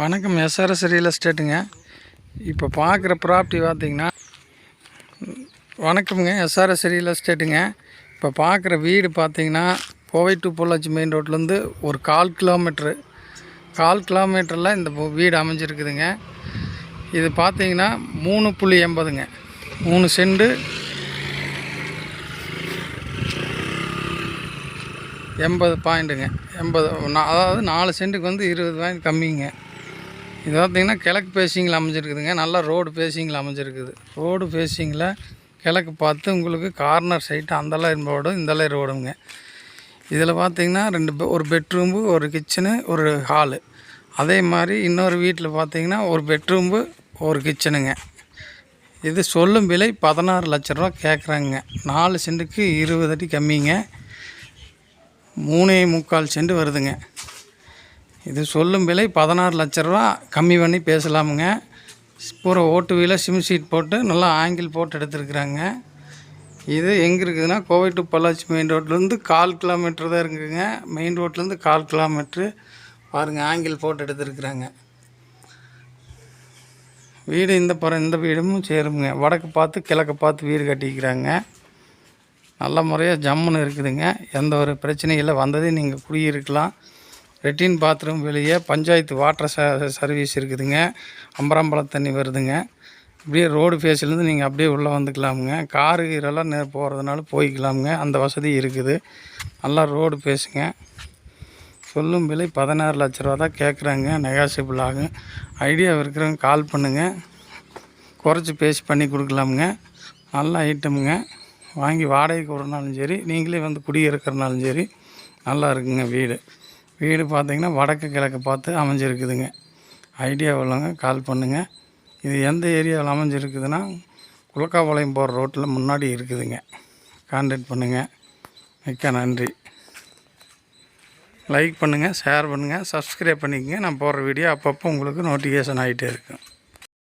வணக்கம். SRS real எஸ்டேட்டுங்க இப்போ பார்க்குற ப்ராப்பர்ட்டி பார்த்திங்கன்னா வணக்கம்ங்க. எஸ்ஆர்எஸ் ரியல் எஸ்டேட்டுங்க இப்போ பார்க்குற வீடு பார்த்தீங்கன்னா கோவை டு பொள்ளாச்சி மெயின் ரோட்லேருந்து ஒரு கால் கிலோமீட்ரு கால் கிலோமீட்டரில் இந்த வீடு அமைஞ்சிருக்குதுங்க. இது பார்த்தீங்கன்னா மூணு புள்ளி எண்பதுங்க. மூணு செண்டு எண்பது பாயிண்ட்டுங்க எண்பது அதாவது நாலு சென்ட்டுக்கு வந்து இருபது பாயிண்ட் கம்மிங்க. இது பார்த்திங்கன்னா கிழக்கு பேசிங்கில் அமைஞ்சிருக்குதுங்க. நல்லா ரோடு பேசிங்கில் அமைஞ்சிருக்குது. ரோடு பேசிங்கில் கிழக்கு பார்த்து உங்களுக்கு கார்னர் சைட்டு அந்தலாம் ரோடு இந்தலாம் ரோடுங்க. இதில் பார்த்தீங்கன்னா ரெண்டு ஒரு பெட்ரூம்பு ஒரு கிச்சனு ஒரு ஹாலு. அதே மாதிரி இன்னொரு வீட்டில் பார்த்திங்கன்னா ஒரு பெட்ரூம்பு ஒரு கிச்சனுங்க. இது சொல்லும் விலை பதினாறு லட்ச ரூபா கேட்குறாங்க. நாலு சென்ட்டுக்கு இருபது அடி கம்மிங்க. மூணே முக்கால் சென்ட் வருதுங்க. இது சொல்லும் விலை பதினாறு லட்ச ரூபா. கம்மி பண்ணி பேசலாமுங்க. பூரா ஓட்டு வீல சிம் சீட் போட்டு நல்லா ஆங்கிள் போட்டு எடுத்துருக்குறாங்க. இது எங்கே இருக்குதுன்னா கோவை டு பொள்ளாச்சி மெயின் ரோட்லேருந்து கால் கிலோமீட்டர் தான் இருக்குதுங்க மெயின் ரோட்லேருந்து கால் கிலோமீட்ரு பாருங்கள் ஆங்கிள் போட்டு எடுத்துருக்குறாங்க. வீடு இந்த புறம் இந்த வீடும் சேருங்க வடக்கு பார்த்து கிழக்கு பார்த்து வீடு கட்டிக்கிறாங்க. நல்ல முறையாக ஜம்முன்னு இருக்குதுங்க. எந்த ஒரு பிரச்சனையும் இல்லை. வந்ததே நீங்கள் குடியிருக்கலாம். லெட்டின் பாத்ரூம் வெளியே பஞ்சாயத்து வாட்டர் ச சர்வீஸ் இருக்குதுங்க. அம்பராம்பழம் தண்ணி வருதுங்க. இப்படியே ரோடு ஃபேஸ்லேருந்து நீங்கள் அப்படியே உள்ளே வந்துக்கலாமுங்க. காரு கீரெல்லாம் நே போகிறதுனால போய்க்கலாமுங்க. அந்த வசதி இருக்குது. நல்லா ரோடு பேசுங்க. சொல்லும் விலை பதினாறு லட்ச ரூபா தான் கேட்குறாங்க நெகாசிபிள் ஆகும் ஐடியா இருக்கிறவங்க கால் பண்ணுங்கள் குறைச்சி பேசி பண்ணி கொடுக்கலாமுங்க. நல்ல ஐட்டமுங்க. வாங்கி வாடகைக்கு விடுறனாலும் சரி நீங்களே வந்து குடியிருக்கிறனாலும் சரி நல்லா இருக்குங்க வீடு. வீடு பார்த்திங்கன்னா வடக்கு கிழக்கு பார்த்து அமைஞ்சிருக்குதுங்க. ஐடியா உள்ளவங்க கால் பண்ணுங்கள் இது எந்த ஏரியாவில் அமைஞ்சிருக்குதுன்னா குளக்காபாளையம் போகிற ரோட்டில் முன்னாடி இருக்குதுங்க. கான்டாக்ட் பண்ணுங்கள் மிக்க நன்றி. லைக் பண்ணுங்கள் ஷேர் பண்ணுங்கள் சப்ஸ்கிரைப் பண்ணிக்கங்க. நான் போடுற வீடியோ அப்பப்போ உங்களுக்கு நோட்டிஃபிகேஷன் ஆகிட்டே இருக்கும்.